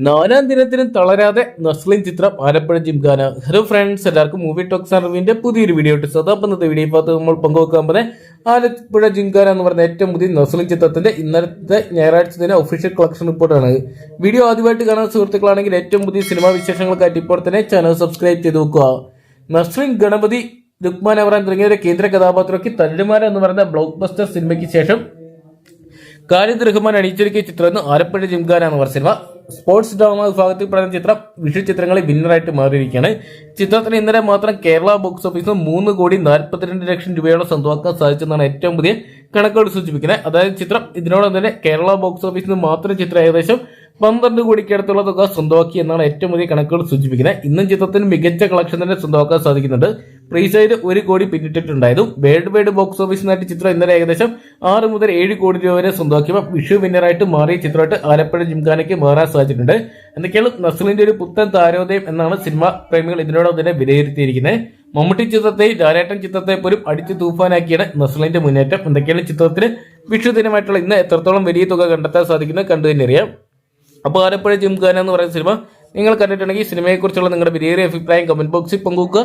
നാലാം ദിനത്തിനും തളരാതെ നസ്ലിൻ ചിത്രം ആലപ്പുഴ ജിംഖാന ഹലോ ഫ്രണ്ട്സ് എല്ലാവർക്കും മൂവി ടോക്സ് അറിവിന്റെ പുതിയൊരു വീഡിയോ ഇട്ട് സദാപ്പന്നത്തെ വീഡിയോ ഭാഗത്ത് നമ്മൾ പങ്കുവെക്കാൻ പോലെ ആലപ്പുഴ ജിംഖാന എന്ന് പറയുന്ന ഏറ്റവും പുതിയ നസ്ലിൻ ചിത്രത്തിന്റെ ഇന്നലത്തെ ഞായറാഴ്ച ദിന ഒഫീഷ്യൽ കളക്ഷൻ റിപ്പോർട്ടാണ് വീഡിയോ ആദ്യമായിട്ട് കാണാൻ സുഹൃത്തുക്കളാണെങ്കിൽ ഏറ്റവും പുതിയ സിനിമാ വിശേഷങ്ങൾക്കായിട്ട് ഇപ്പോൾ തന്നെ ചാനൽ സബ്സ്ക്രൈബ് ചെയ്ത് നോക്കുക നസ്ലിൻ ഗണപതി രുക്മാൻ അവറാൻ തുടങ്ങിയവരെ കേന്ദ്ര കഥാപാത്രമാക്കി തല്ലുമാര എന്ന് പറയുന്ന ബ്ലോക്ക് ബസ്റ്റർ സിനിമയ്ക്ക് ശേഷം കാലിദ് റഹ്മാൻ അണിയിച്ചൊരുക്കിയ ചിത്രം ആലപ്പുഴ ജിംഖാന എന്ന് പറഞ്ഞ സിനിമ സ്പോർട്സ് ഡ്രാമ വിഭാഗത്തിൽ പറയുന്ന ചിത്രം വിഷു ചിത്രങ്ങളിൽ വിന്നറായിട്ട് മാറിയിരിക്കുകയാണ്. ചിത്രത്തിന് ഇന്നലെ മാത്രം കേരള ബോക്സ് ഓഫീസിൽ മൂന്ന് കോടി നാൽപ്പത്തിരണ്ട് ലക്ഷം രൂപയോളം സ്വന്തമാക്കാൻ സാധിച്ചെന്നാണ് ഏറ്റവും പുതിയ കണക്കുകൾ സൂചിപ്പിക്കുന്നത്. അതായത് ചിത്രം ഇതിനോടൊപ്പം തന്നെ കേരള ബോക്സ് ഓഫീസിൽ നിന്ന് മാത്രം ചിത്രം ഏകദേശം പന്ത്രണ്ട് കോടിക്ക് അടുത്തുള്ള തുക സ്വന്തമാക്കി എന്നാണ് ഏറ്റവും പുതിയ കണക്കുകൾ സൂചിപ്പിക്കുന്നത്. ഇന്നും ചിത്രത്തിന് മികച്ച കളക്ഷൻ തന്നെ സ്വന്തമാക്കാൻ സാധിക്കുന്നുണ്ട്. പ്രീ സൈഡ് ഒരു കോടി പിന്നിട്ടിട്ടുണ്ടായിരുന്നു. വേൾഡ് വൈഡ് ബോക്സ് ഓഫീസിൽ നിന്നായിട്ട് ചിത്രം ഇന്നലെ ഏകദേശം ആറ് മുതൽ ഏഴ് കോടി രൂപ വരെ സ്വന്തമാക്കിയപ്പോൾ വിഷു വിന്നറായിട്ട് മാറിയ ചിത്രമായിട്ട് ആലപ്പുഴ ജിംഖാനയ്ക്ക് മാറാൻ സാധിച്ചിട്ടുണ്ട്. എന്തൊക്കെയാണ് നസ്ലിന്റെ ഒരു പുത്തൻ താരോദയം എന്നാണ് സിനിമാ പ്രേമികൾ ഇതിനോടൊപ്പം തന്നെ വിലയിരുത്തിയിരിക്കുന്നത്. മമ്മൂട്ടി ചിത്രത്തെ ലാലേട്ടൻ ചിത്രത്തെ പോലും അടിച്ചു തൂഫാനാക്കിയാണ് നസ്ലിന്റെ മുന്നേറ്റം. എന്തൊക്കെയാണ് ചിത്രത്തിന് വിഷു ദിനമായിട്ടുള്ള ഇന്ന് എത്രത്തോളം വലിയ തുക കണ്ടെത്താൻ സാധിക്കുന്നത് കണ്ടു തന്നെ അറിയാം. അപ്പോൾ ആലപ്പുഴ ജിംഖാന എന്ന് പറയുന്ന സിനിമ നിങ്ങൾ കണ്ടിട്ടുണ്ടെങ്കിൽ സിനിമയെക്കുറിച്ചുള്ള നിങ്ങളുടെ വിലയേറിയ അഭിപ്രായം കമന്റ് ബോക്സിൽ പങ്കുവെക്കുക.